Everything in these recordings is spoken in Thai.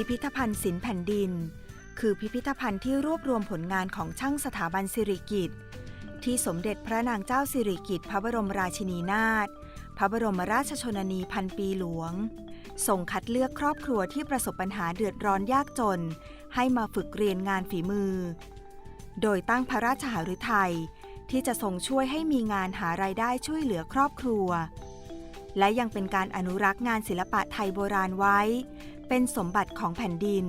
พิพิธภัณฑ์ศิลป์แผ่นดิน คือพิพิธภัณฑ์ที่รวบรวมผลงานของช่างสถาบันสิริกิติ์ที่สมเด็จพระนางเจ้าสิริกิติ์พระบรมราชินีนาถพระบรมราชชนนีพันปีหลวงส่งคัดเลือกครอบครัวที่ประสบปัญหาเดือดร้อนยากจน ให้มาฝึกเรียนงานฝีมือ โดยตั้งพระราชหฤทัยที่จะทรงช่วยให้มีงานหารายได้ช่วยเหลือครอบครัว และยังเป็นการอนุรักษ์งานศิลปะไทยโบราณไว้ เป็นสมบัติของแผ่นดิน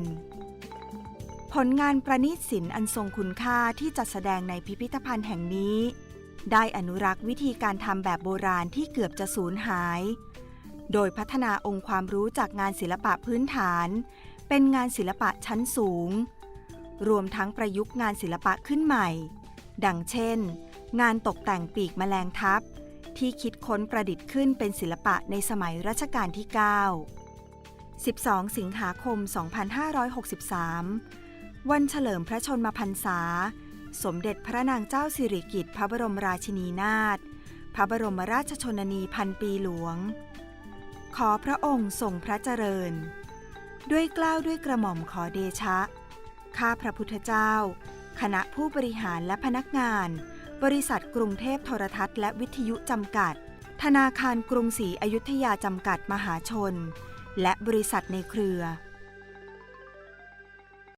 ผลงานประณีตศิลป์อันทรงคุณค่าที่จัดแสดงในพิพิธภัณฑ์แห่งนี้ ได้อนุรักษ์วิธีการทำแบบโบราณที่เกือบจะสูญหาย โดยพัฒนาองค์ความรู้จากงานศิลปะพื้นฐาน เป็นงานศิลปะชั้นสูง รวมทั้งประยุกต์งานศิลปะขึ้นใหม่ ดังเช่น งานตกแต่งปีกแมลงทับที่คิดค้นประดิษฐ์ขึ้นเป็นศิลปะในสมัยรัชกาลที่ 9 12 สิงหาคม 2563 วันเฉลิมพระชนมพรรษา สมเด็จพระนางเจ้าสิริกิติ์พระบรมราชินีนาถ พระบรมราชชนนีพันปีหลวง ขอพระองค์ทรงพระเจริญ ด้วยกล้าวด้วยกระหม่อมขอเดชะ ข้าพระพุทธเจ้า คณะผู้บริหารและพนักงาน บริษัทกรุงเทพโทรทัศน์และวิทยุจำกัด ธนาคารกรุงศรีอยุธยาจำกัดมหาชน และบริษัทในเครือ